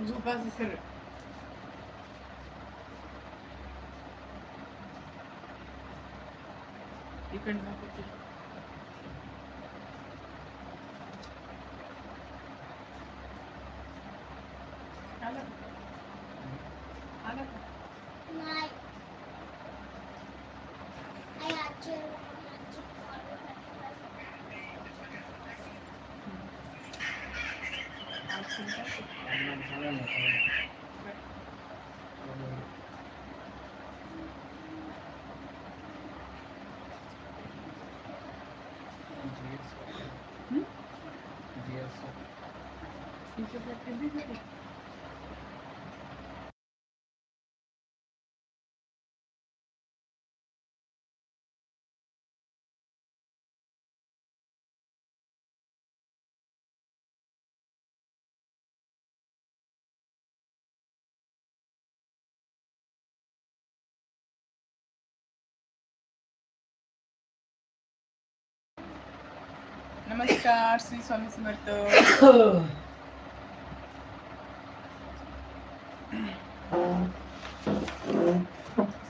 చూపాల్సి ఇక్కడ हं? नमस्कार श्री स्वामी समर्थ.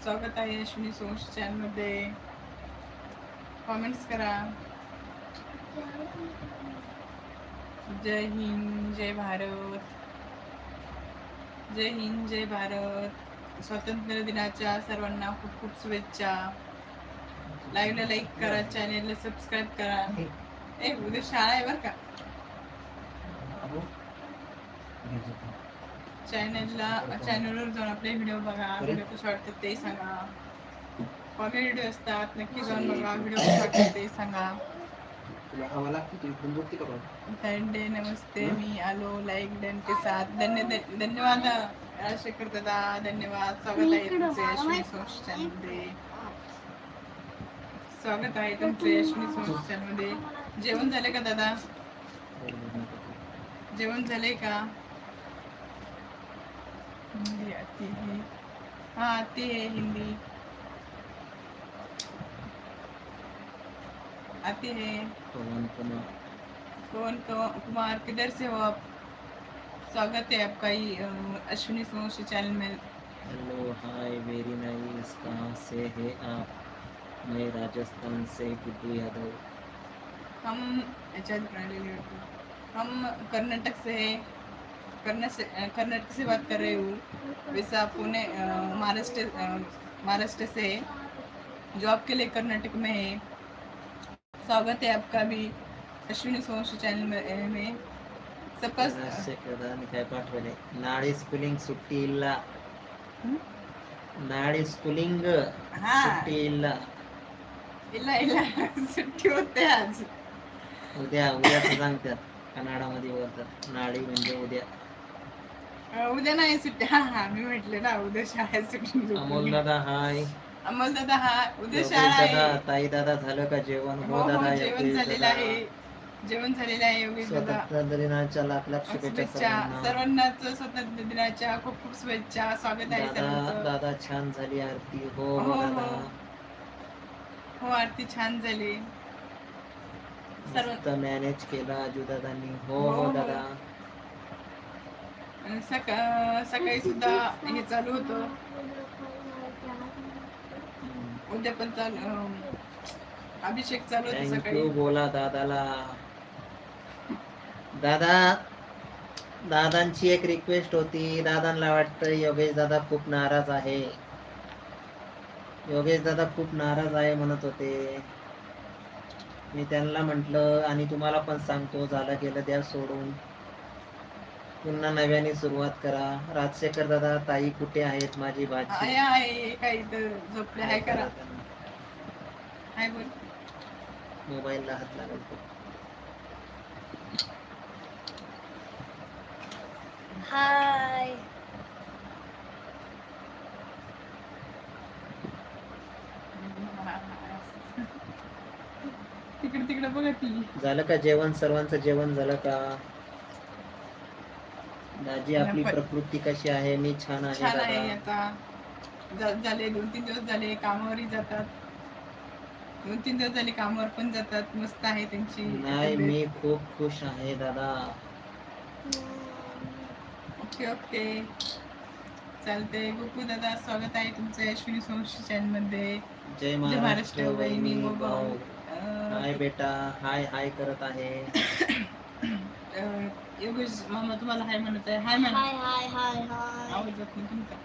स्वागत आहे अश्विनी सोश चॅनलमध्ये. कॉमेंट्स करा. जय हिंद जय भारत. जय हिंद जय भारत. स्वातंत्र्य दिनाच्या सर्वांना खूप खूप शुभेच्छा. लाईव्हला लाईक करा चॅनेलला सबस्क्राईब करा. ए उद्या शाळा आहे बरं का चॅनलला चॅनलवर जाऊन आपले व्हिडिओ बघा व्हिडिओ कसे वाटतात ते सांगा कॉमेडी व्हिडिओ असतात नक्की जाऊन बघा व्हिडिओ कसे वाटतात ते सांगा नमस्ते मी आलो लाईक डन के साथ धन्य धन्यवाद राजशेखर दादा धन्यवाद स्वागत आहे तुमचे अश्विनी सोश चॅनलमध्ये स्वागत आहे तुमचे अश्विनी सोश चॅनलमध्ये जेवण झाले का दादा? जेवण झाले का? हिंदी आती है. हाँ आती है हिंदी. आती है. कौन कुमार. किधर से हो आप? स्वागत है आपका ही अश्विनी सोशी चैनल में। हेलो हाय वेरी नाइस कहाँ से है आप? मैं राजस्थान से गुड्डू यादव। हम अच्छा प्रणाली लेकर। हम कर्नाटक से है कर्नाटक से अ, कर्नाटक से बात कर रहे हूँ वैसे आप पुणे अ, महाराष्ट्र अ, महाराष्ट्र से है जॉब के लिए कर्नाटक में है स्वागत है आपका भी अश्विनी सोशी चैनल में, में सबका ರಾಜಶೇಖರದಾನಿ काय पाठवले नाडी स्कुलिंग सुट्टी ಇಲ್ಲ हं? नाडी स्कुलिंग हा सुट्टी ಇಲ್ಲ ಇಲ್ಲ ಇಲ್ಲ सुट्टी होते आज उद्या उद्याच सांगतात कन्नडामध्ये बोलतात नाडी म्हणजे उद्या. अ, उद्या नाही सुट्टी. हा हा मी म्हटले ना उद्या शाळेत सुट्टी अमोल दादा हाय. अमोल दादा हा उद्या शाळा दादा आहे. ताई दादा झालं का जेवण? हो हो हो दादा जेवण योगेश झालेलं दादा आहे. जेवण झालेलं आहे योगेश दादा. स्वातंत्र्य दिनाच्या लाख लाख शुभेच्छा शुभेच्छा. सर्वांना. सर्वांनाच स्वातंत्र्य दिनाच्या खूप खूप शुभेच्छा. स्वागत आहे दादा सर्वांचं. दादा छान झाली आरती. हो हो, हो हो. दादा. हो आरती छान झाली. सर्व मॅनेज केला अजू दादांनी हो हो, हो हो. दादा. सका सकाळी सुद्धा हे चालू होतं. उद्या पण चालू अभिषेक चालू होता सकाळी. बोला दादाला. दादा दादांची एक रिक्वेस्ट होती. दादांना वाटतं योगेश दादा खूप नाराज आहे. योगेश दादा खूप नाराज आहे म्हणत होते. मी त्यांना म्हटलं आणि तुम्हाला पण सांगतो झालं गेलं द्या सोडून. पुन्हा नव्याने सुरुवात करा. राजशेखर दादा ताई कुठे आहेत माझी भाजी मोबाईलला हात लागेल. हाय. तिकडे बघा ती. झालं का जेवण? सर्वांचं जेवण झालं का? दाजी आपली पण- प्रकृती कशी आहे? मी छान आहे छान आहे दादा आता झाले दोन तीन दिवस झाले कामावरही जातात. दोन तीन दिवस झाले कामावर पण जातात. मस्त आहे त्यांची नाही तब्येत. मी खूप खुश आहे दादा. Okay okay. चालते गोकू दादा स्वागत आहे तुमचं अश्विनी सोमशी चॅनलमध्ये जय महाराष्ट्र महाराष्ट्र वहिनी वहिनी व भाऊ भाऊ. हाय बेटा हाय हाय करत आहे. योगेश मामा तुम्हाला हाय म्हणत आहे. हाय म्हणा हाय हाय हाय हाय. आवाज जात नाही तुमचा.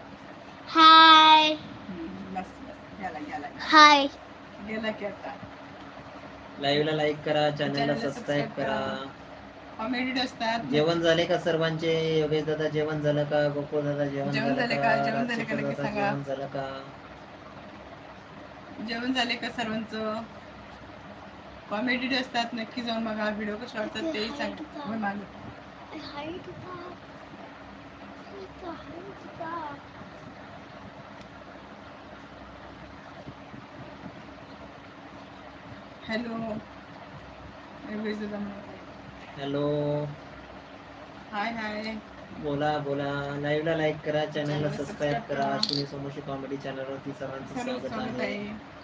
हाय. हम्म, बस बस. गेला गेला. हाय. गेला की आता. लाईव्ह ला लाईक करा चॅनलला Channel ला सबस्क्राईब subscribe करा. कॉमेडी असतात. जेवण झाले का सर्वांचे? योगेश दादा जेवण झालं का? गोकुळ दादा जेवण जेवण झालं का? जेवण झाले का? राजशेखर नक्की दादा सांगा. जेवण झालं का? जेवण झाले का सर्वांचं? कॉमेडी असतात नक्की जाऊन बघा. व्हिडिओ कसे वाटतात तेही सांग. मागं. हॅलो. हॅलो. Hi hi. बोला बोला. लाईव्ह ला लाईक करा चॅनलला Channel ला सबस्क्राईब करा. अश्विनी सोमोशी कॉमेडी चॅनलवरती सर्वांचं सर्व स्वागत आहे.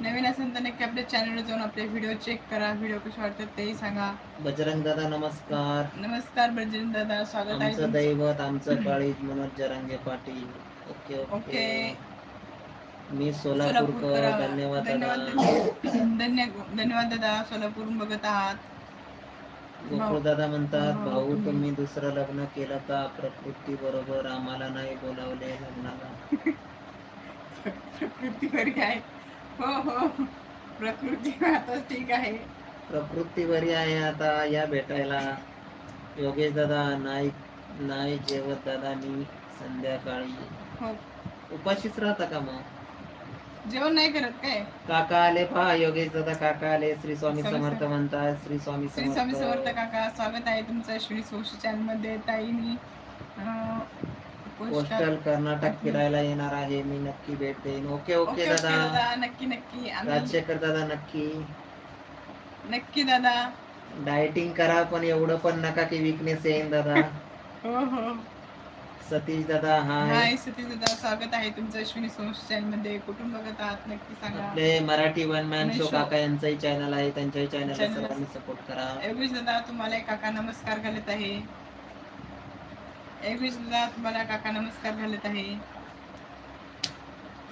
नवीन असेल तर नक्की आपल्या चॅनलवर जाऊन आपले व्हिडिओ चेक करा. व्हिडिओ कसे वाटतात तेही सांगा. बजरंग दादा नमस्कार. नमस्कार बजरंग दादा. स्वागत आहे आमचं तुमचं. दैवत आमचं काळीज Manoj Jarange Patil. Okay okay. Okay. मी सोलापूरकर. सोलापूरकर धन्यवाद धन्यवाद दादा. धन्य धन्यवाद दादा. सोलापूरून बघत आहात. गोकुळ दादा म्हणतात भाऊ, भाऊ तुम्ही- तुम्ही दुसरं लग्न केलं का? प्रकृती बरोबर आम्हाला नाही बोलावले लग्नाला. प्रकृती बरी आहे. हो हो. प्रकृती आता ठीक आहे. प्रकृती बरी आहे आता या भेटायला. योगेश दादा नाही नाही जेवत दादा मी संध्याकाळी. हो. उपाशीच राहता का मग? जेवण नाही करत काय? काका आले पहा योगेश दादा काका आले श्री स्वामी स्वामी समर्थ समर्थ. म्हणतात श्री स्वामी श्री स्वामी समर्थ. समर्थ काका स्वागत आहे तुमचं श्री सोशी चॅनलमध्ये ताईनी. अं, पोस्टल कर्नाटक फिरायला येणार आहे. मी नक्की भेट देईन. ओके ओके ओके ओके दादा. दादा नक्की नक्की. आम्ही राजशेखर दादा नक्की. नक्की दादा. डायटिंग करा पण एवढं पण नका की विकनेस येईन दादा. हो हो. सतीश दादा हाय हाय सतीश दादा. स्वागत आहे तुमचं अश्विनी सोशी चॅनलमध्ये कुठून बघत आहात? नक्की सांगा. आपले मराठी वन मॅन आणि शो. काका यांचाही चॅनल आहे. त्यांच्याही चॅनलला Channel ला सर्वांनी सपोर्ट करा. योगेश दादा तुम्हाला एक काका नमस्कार घालत आहे. दादा तुम्हाला काका नमस्कार घालत आहे.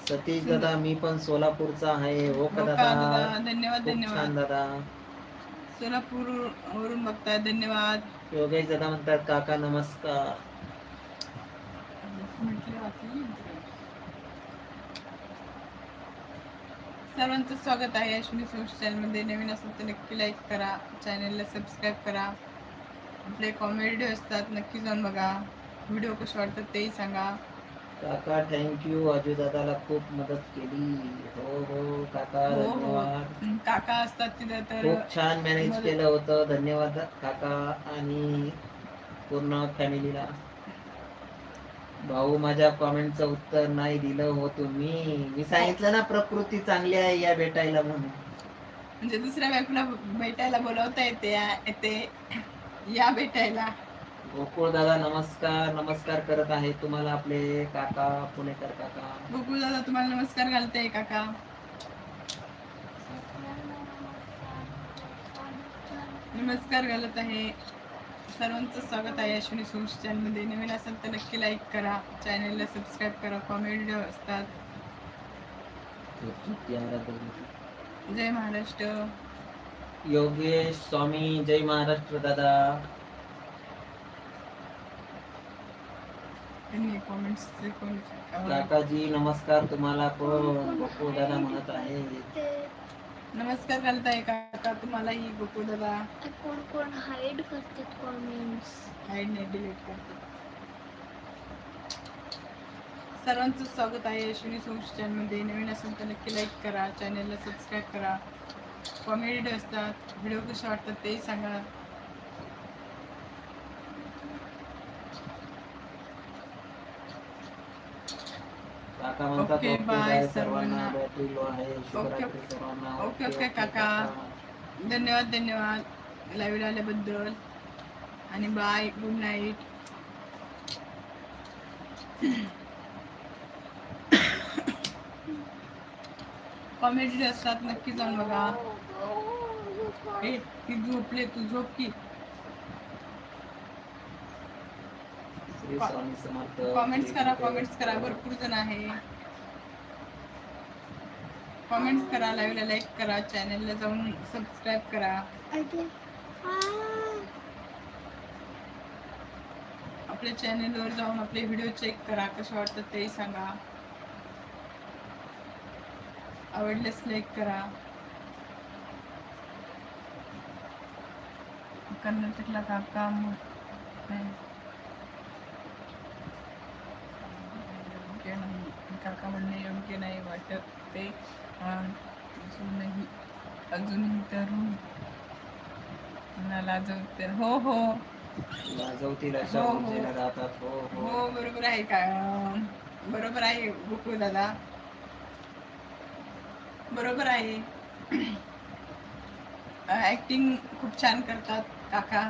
सतीश दादा मी पण सोलापूरचा आहे. हो का हो का दादा? दादा? धन्यवाद खूप छान धन्यवाद दादा. सोलापूर वरून बघताय धन्यवाद. योगेश दादा म्हणतात काका नमस्कार. म्हटले बाकी. सर्वांचं स्वागत आहे. अश्विनी सोश चॅनलमध्ये नवीन असेल तर नक्की लाईक करा. चॅनलला सबस्क्राईब करा. आपले कॉमेडी असतात नक्की जाऊन बघा. व्हिडिओ कसे वाटतात तेही सांगा. काका थँक्यू अजू दादाला खूप मदत केली. हो हो. काका हो, हो. धन्यवाद. काका असतात तिथे तर. खूप छान मॅनेज मदत- केलं होतं. धन्यवाद काका आणि पूर्ण फॅमिलीला भाऊ माझ्या कॉमेंटचं उत्तर नाही दिलं हो तुम्ही. मी सांगितलं ना प्रकृती चांगली आहे या भेटायला म्हणून. म्हणजे दुसऱ्या बायकोला भेटायला बोलवता येते येते. या भेटायला. गोकुळ दादा नमस्कार. नमस्कार करत आहे तुम्हाला आपले काका पुणेकर काका. गोकुळ दादा तुम्हाला नमस्कार घालते काका. नमस्कार घालत आहे. सर्वांचं स्वागत आहे अश्विनी सोश चॅनलमध्ये. नवीन असेल तर नक्की लाईक करा. चॅनलला सबस्क्राईब करा. कॉमेडी असतात. जय महाराष्ट्र. योगेश स्वामी जय महाराष्ट्र दादा. काकाजी नमस्कार. तुम्हाला गोकुळ दादा म्हणत आहे? नमस्कार घालत आहे काका. तुम्हालाही गोकुळ दादा. कोण कोण हाईड करतात कॉमेंट्स हाईड नाही डिलीट करते सर्वांचं स्वागत आहे. अश्विनी सोश चॅनलमध्ये नवीन असेल तर नक्की लाईक करा. चॅनलला सबस्क्राईब करा. कॉमेडी असतात व्हिडिओ कसे वाटतात तेही सांगा. काका म्हणतात ओके, ओके बाय सर्वांना. सर्वांना. बॅटरी लो आहे. शुभरात्री सर्वांना. ओके, ओके, काका. धन्यवाद धन्यवाद. लाईव्ह आल्याबद्दल. आणि बाय गुड नाईट कॉमेडी असतात नक्की जाऊन बघा. ए ती झोपले तू झोप की. श्री कॉ- स्वामी समर्थ कॉमेंट्स करा कॉमेंट्स करा. भरपूर जण आहे. कॉमेंट्स करा लाईव्हला लाईक करा चॅनलला जाऊन सबस्क्राईब करा. आपल्या चॅनलवर जाऊन आपले व्हिडिओ चेक करा कसे वाटतात तेही सांगा. आवडल्यास लाईक करा. कर्नाटकला काका. योग्य नाही. काका म्हणणे योग्य नाही वाटत ते. अजूनही अजूनही तरुण लाजवते. हो हो. लाजवतील अशा हो, हो. ऊर्जेला राहतात. हो हो. हो बरोबर आहे का? बरोबर आहे गोकुळ दादा. बरोबर आहे. ऍक्टिंग खूप छान करतात. काका.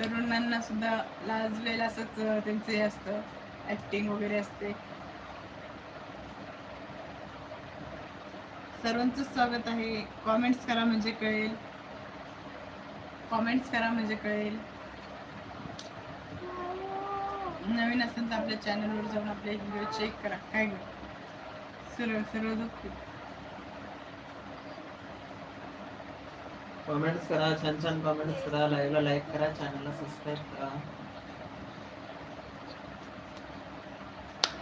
तरुणांना सुद्धा लाजलेलं असंच त्यांचं हे असतं. ऍक्टिंग वगैरे असते. सर्वांचं स्वागत आहे. कॉमेंट्स करा म्हणजे कळेल. कॉमेंट्स करा म्हणजे कळेल. नवीन असेल तर आपल्या चॅनलवर जाऊन आपले व्हिडिओ चेक करा. काय सरळ सर्व सर्व कॉमेंट्स करा छान छान कॉमेंट्स करा लाईव्हला लाईक करा चॅनलला सबस्क्राईब करा.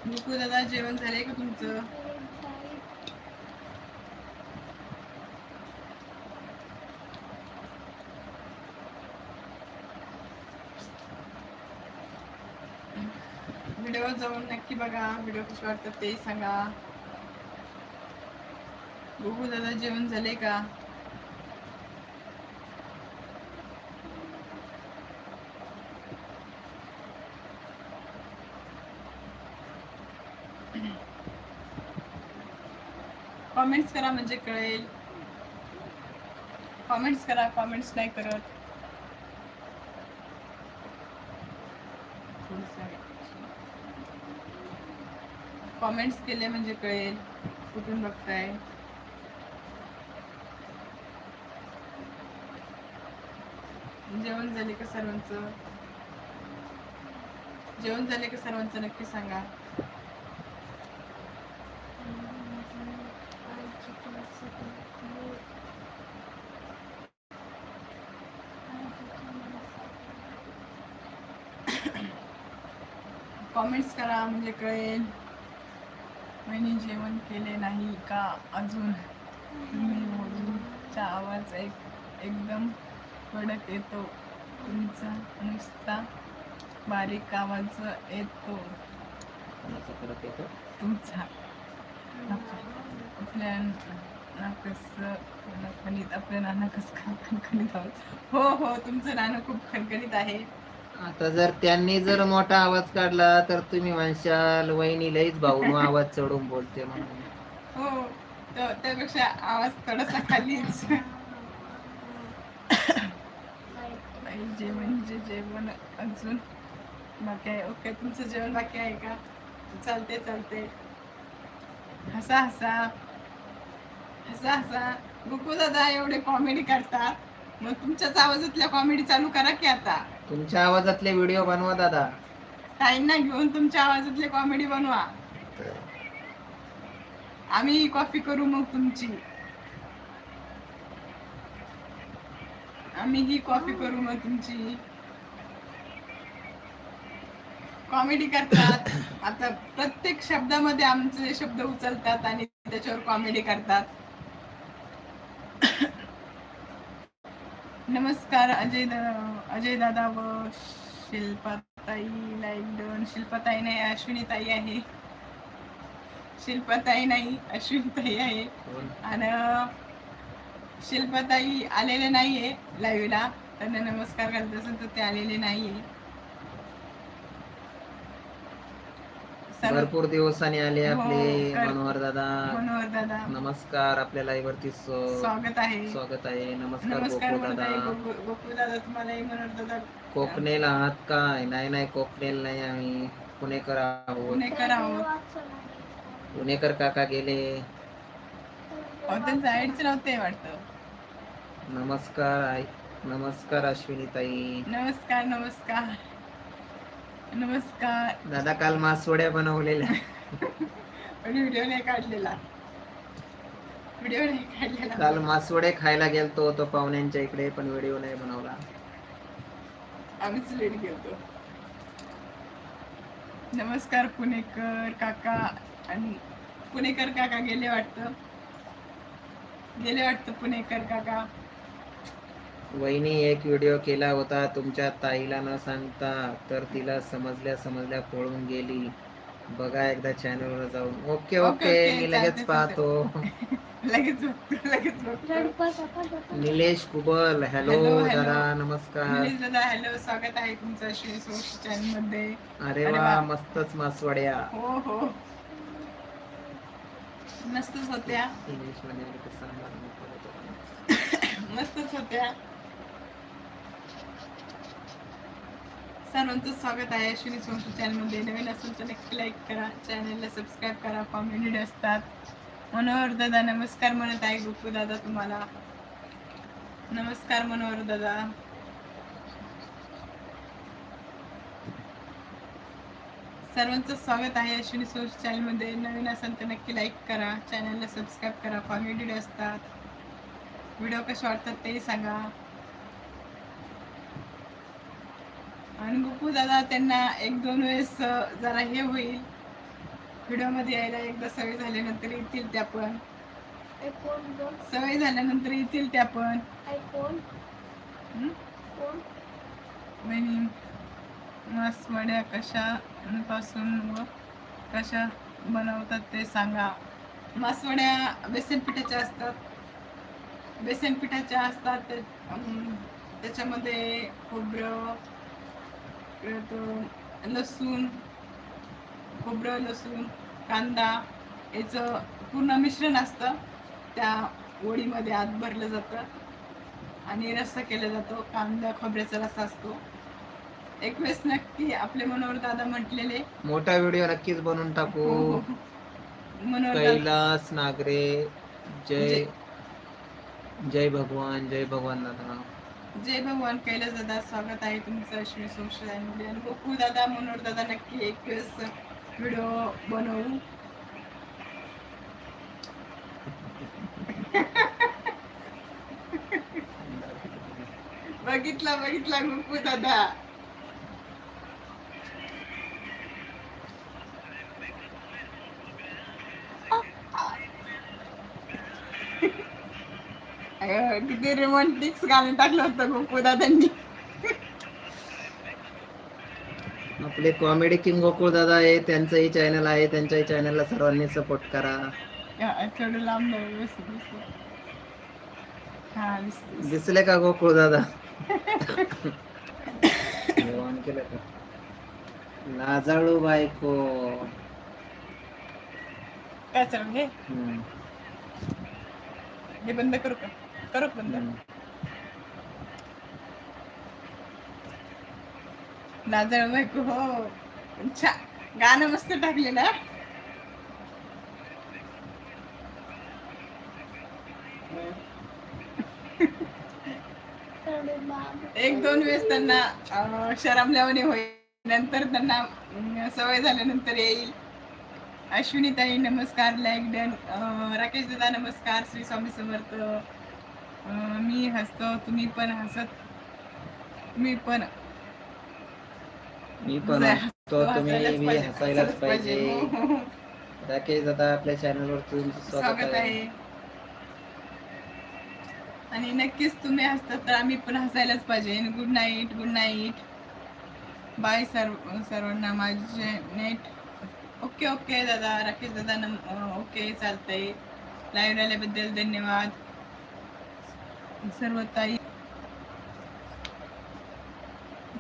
गोकुळ दादा जेवण झालंय का तुमचं? व्हिडिओ जाऊन नक्की बघा. व्हिडिओ कसे वाटतात ते सांगा. बघू दादा जेवण झाले का? कॉमेंट्स करा म्हणजे कळेल. कॉमेंट्स करा कॉमेंट्स नाही करत. कॉमेंट्स केले म्हणजे कळेल. कुठून बघताय? जेवण झाले का सर्वांचं? जेवण झाले का सर्वांचं नक्की सांगा. कॉमेंट्स करा म्हणजे कळेल. वहिनी जेवण केले नाही का अजून? तुम्ही मोदीचा आवाज एक एकदम कडक येतो. तुमचा नुसता बारीक आवाज येतो. तुमचा. आपल्या नाकस खणखणीत आपल्या नानकस खणखणीत आहोत हो हो तुमचं नाणं खूप खणखणीत आहे. आता जर त्यांनी जर मोठा आवाज काढला तर तुम्ही म्हणशाल वहिनी लईच भाऊ आवाज चढून बोलते म्हणून. हो तर त्यापेक्षा आवाज थोडासा खालीच. पाहिजे म्हणजे जेवण अजून बाकी आहे. ओके तुमचं जेवण बाकी आहे का? चालते चालते हसा हसा. हसा हसा. गुकू दादा एवढे कॉमेडी करतात. मग तुमच्याच आवाजातल्या कॉमेडी चालू करा की आता. तुमच्या आवाजातले व्हिडिओ बनवा दादा. ताईंना घेऊन तुमच्या आवाजातले कॉमेडी बनवा. आम्ही कॉफी करू मग तुमची. आम्ही ही कॉफी करू मग तुमची. कॉमेडी करतात. आता प्रत्येक शब्दामध्ये आमचे शब्द उचलतात आणि त्याच्यावर कॉमेडी करतात. नमस्कार अजय दा- अजय दादा व शिल्पाताई लाईक डन शिल्पाताई नाही अश्विनी ताई आहे. शिल्पाताई नाही अश्विनी ताई आहे आणि शिल्पाताई आलेले नाहीये लाईव्हला त्यांना नमस्कार करत असेल तर ते आलेले नाहीये. भरपूर दिवसांनी आले हो, आपले कर- मनोहर दादा. मनोहर दादा. नमस्कार आपल्या लाईव्ह वरती स्व- स्वागत आहे. स्वागत आहे. नमस्कार गोकुळ दादा. गोकू- गोकुळ दादा तुम्हालाही मनोहर दादा. कोकणेल आहात काय? नाही नाही कोकणेल नाही आम्ही. पुणेकर आहोत. पुणेकर आहोत. पुणेकर काका गेले. त्यांचं आईडचं नव्हते वाटतं. नमस्कार आई. नमस्कार अश्विनी ताई नमस्कार नमस्कार. नमस्कार. दादा काल मासवड्या बनवलेल्या. पण व्हिडिओ नाही काढलेला. व्हिडिओ नाही काढलेला. काल मासवडे खायला गेलतो तो पाहुण्यांच्या इकडे पण व्हिडिओ नाही बनवला. आम्हीच लेट गेलतो. नमस्कार पुणेकर काका आणि पुणेकर काका गेले वाटतं. गेले वाटतं पुणेकर काका. वहिनी एक व्हिडिओ केला होता. तुमच्या ताईला न सांगता तर तिला समजल्या समजल्या पळून गेली. बघा एकदा चॅनल वर जाऊन. ओके ओके, मी लगेच पाहतो. लगेच बघतो लगेच बघतो. रडपा सपा सपा Nilesh Kubal hello Hello, hello. दादा नमस्कार. निलेश दादा हॅलो स्वागत आहे तुमचं श्री सोश चॅनलमध्ये. अरे अरे वा वा. मस्तच मासवड्या. हो हो. मस्तच होत्या. इंग्लिशमध्ये. मस्तच होत्या. सर्वांचं स्वागत आहे अश्विनी सोमशी चॅनलमध्ये नवीन असेल तर नक्की लाईक करा चॅनलला सबस्क्राईब करा कॉमेडी असतात. मनोहर दादा नमस्कार म्हणत आहे गोपू दादा तुम्हाला. नमस्कार मनोहर दादा. सर्वांचं स्वागत आहे अश्विनी सोर्स चॅनलमध्ये नवीन असेल तर नक्की लाईक करा चॅनलला सबस्क्राईब करा कॉमेडी असतात. व्हिडिओ कसे वाटतात तेही सांगा. आणि गुप्पू दादा त्यांना एक दोन वेळेस जरा हे होईल. व्हिडिओमध्ये यायला एकदा सवय झाल्यानंतर येतील त्या पण. सवय झाल्यानंतर येतील त्या पण. मासवड्या कशा पासून व कशा बनवतात ते सांगा. मासवड्या बेसन पिठाच्या असतात. बेसन पिठाच्या असतात त्याच्यामध्ये खोबरं परत लसूण खोबरं लसूण कांदा याचं पूर्ण मिश्रण असतं. त्या वडीमध्ये आत भरलं जातं आणि रस्सा केला जातो. कांदा खोबऱ्याचा रस्सा असतो. एक वेळेस नक्की आपले मनोहर दादा म्हटलेले. मोठा व्हिडिओ नक्कीच बनवून टाकू. मनोहर दादा. कैलास नागरे जय जय- जय भगवान जय भगवान दादा. जय भगवान कैलास दादा स्वागत आहे तुमचं अश्विनी सोशल आणि गोकुळ दादा मनोहर दादा नक्की एक दिवस व्हिडिओ बनवू. बघितला बघितला गोकुळ दादा. किती रोमॅन्टिक्स गाणं टाकलं होतं गोकुळ दादांनी आपले कॉमेडी किंग गोकुळ दादा आहे त्यांचंही चॅनल आहे त्यांच्याही चॅनलला सर्वांनी सपोर्ट करा. थोडं लांब. हा. दिसले का गोकुळ दादा जेवण केलं का? लाजाळू बायको. काय चालू हे हम्म, हे बंद करू का? करू बंद नाजळ बायको हो. छान गाणं मस्त टाकले ना. एक दोन वेळेस त्यांना अं, होईल. नंतर त्यांना सवय झाल्यानंतर येईल. अश्विनी ताई नमस्कार लाईक डन राकेश दादा नमस्कार श्री स्वामी समर्थ. मी हसतो तुम्ही पण हसत मी पण. मी पण हसतो तुम्ही हसायलाच पाहिजे, हसायलाच हसायलाच पाहिजे. हो. राकेश दादा आपल्या चॅनलवर तुमचं स्वागत आहे. आणि नक्कीच तुम्ही हसतात तर आम्ही पण हसायलाच पाहिजे. Good night good night bye सर्व सर्वांना माझे नेट ओके ओके दादा राकेश दादा नम ओके चालतंय. लाईव्ह आल्याबद्दल धन्यवाद. सर्व ताई.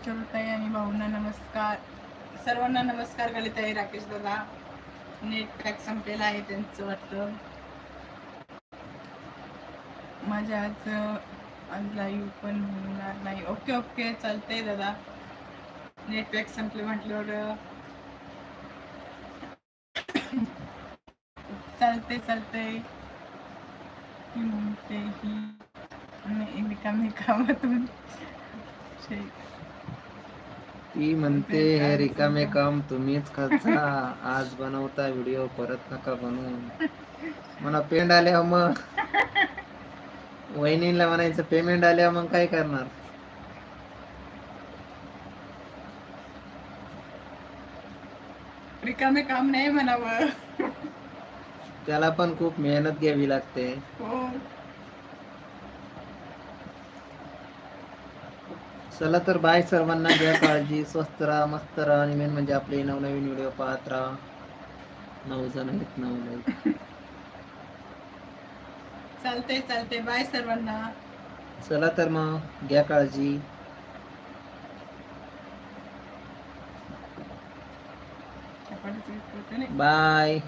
सर्व ताई आणि भाऊंना नमस्कार. सर्वांना नमस्कार कलिताई राकेश दादा. नेट पॅक संपलेला आहे त्यांचं वाटतं. माझ्या आज आज लाईव्ह पण होणार नाही. ओके ओके चालतंय दादा. नेट पॅक संपले म्हटल्यावर चालते चालतंय. ती म्हणते ही रिकामी कामातून ती म्हणते हे रिकामे काम तुम्हीच खर्चा आज बनवता व्हिडिओ परत नका बनवू. मला पेंड आल्या मग. वहिनीला म्हणायचं पेमेंट आल्या मग काय करणार? रिकामे काम नाही म्हणावं. त्याला पण खूप मेहनत घ्यावी लागते. हो. चला तर बाय सर्वांना घ्या काळजी स्वस्त राहा मस्त राहा आणि मेन म्हणजे आपले नवनवीन व्हिडिओ पाहत राहा. नऊ जण आहेत नऊ लाईक चालते चालते बाय सर्वांना. चला तर मग घ्या काळजी. बाय.